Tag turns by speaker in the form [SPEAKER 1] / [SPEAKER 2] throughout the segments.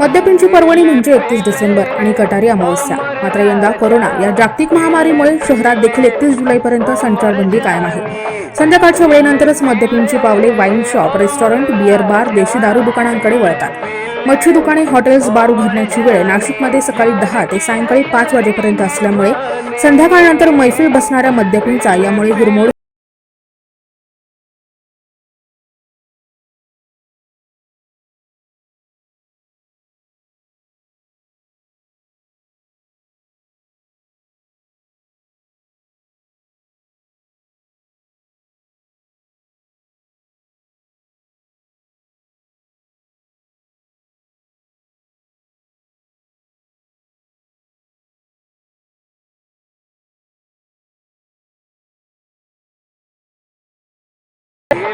[SPEAKER 1] मद्यपिंची पर्वणी म्हणजे एकतीस डिसेंबर आणि कटारी अमावस्या. मात्र यंदा कोरोना या जागतिक महामारीमुळे शहरात देखील एकतीस जुलैपर्यंत संचारबंदी कायम आहे. संध्याकाळच्या वेळेनंतरच मद्यपिंची पावले wine shop restaurant beer bar देशी दारू दुकानांकडे वळतात. मच्छी दुकाने हॉटेल्स बार उघडण्याची वेळ नाशिकमध्ये सकाळी दहा ते सायंकाळी पाच वाजेपर्यंत असल्यामुळे संध्याकाळनंतर मैफिल बसणाऱ्या मद्यपींचा यामुळे हिरमोड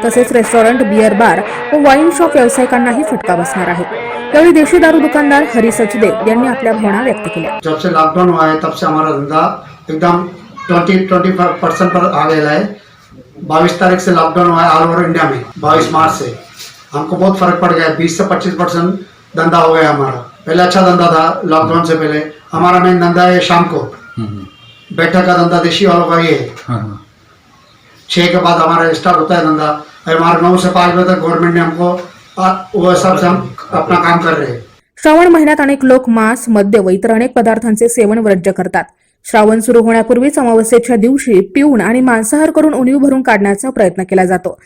[SPEAKER 1] तसेच रेस्टॉरंट बियर बार व वाईन शॉप व्यावसायिकांनाही फटका बसणार आहे. यावेळी देशी दारू दुकानदार हरी सचदेव यांनी आपल्या भावना व्यक्त केल्या.
[SPEAKER 2] जब से लॉकडाउन हुआ है तब से हमारा धंधा एकदम ट्वेंटी ट्वेंटी परसेंट पर आ गया है। बाईस तारीख से लॉकडाउन हुआ है ऑल ओवर इंडिया में बाईस मार्च से। हमको बहुत फर्क पड़ गया है बीस से पच्चीस परसेंट धंधा हो गया हमारा। पहले अच्छा धंधा था लॉकडाउन से पहले। हमारा मेन धंधा है शाम को। बैठक का धंधा देशी वालों का ये है। छः के बाद हमारा स्टार्ट होता है धंधा। हमारे नौ से पाँच बजे तक गवर्नमेंट ने हमको वो सब से हम अपना काम कर रहे हैं।
[SPEAKER 1] श्रावण महिन्यात अनेक लोक मांस मद्य व इतर अनेक पदार्थांचे सेवन वर्ज्य करतात. श्रावण सुरू होण्यापूर्वीच अमावस्येच्या दिवशी पिऊन आणि मांसाहार करून उणीव भरून काढण्याचा प्रयत्न केला जातो.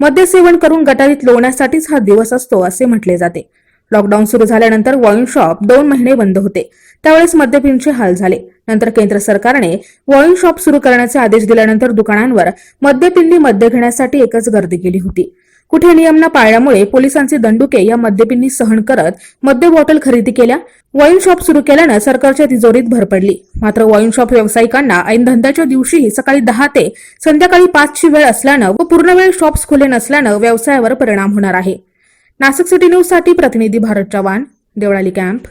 [SPEAKER 1] मद्य सेवन करून गटारीत लोवण्यासाठीच हा दिवस असतो असे म्हटले जाते. लॉकडाऊन सुरू झाल्यानंतर वाईन शॉप दोन महिने बंद होते. त्यावेळेस मद्यपींचे हाल झाले. नंतर केंद्र सरकारने वॉइन शॉप सुरू करण्याचे आदेश दिल्यानंतर दुकानांवर मद्यपिंडी मद्य घेण्यासाठी एकच गर्दी केली होती. कुठे नियम न पाळल्यामुळे पोलिसांचे दंडुके या मद्यपींनी सहन करत मद्य बॉटल खरेदी केल्या. वाईन शॉप सुरू केल्यानं सरकारच्या तिजोरीत भर पडली. मात्र वाईन शॉप व्यावसायिकांना ऐन धंद्याच्या दिवशीही सकाळी दहा ते संध्याकाळी पाचची वेळ असल्यानं व पूर्ण वेळ शॉप्स खुले नसल्यानं व्यवसायावर परिणाम होणार आहे. नाशिक सिटी न्यूजसाठी प्रतिनिधी भारत चव्हाण देवळाली कॅम्प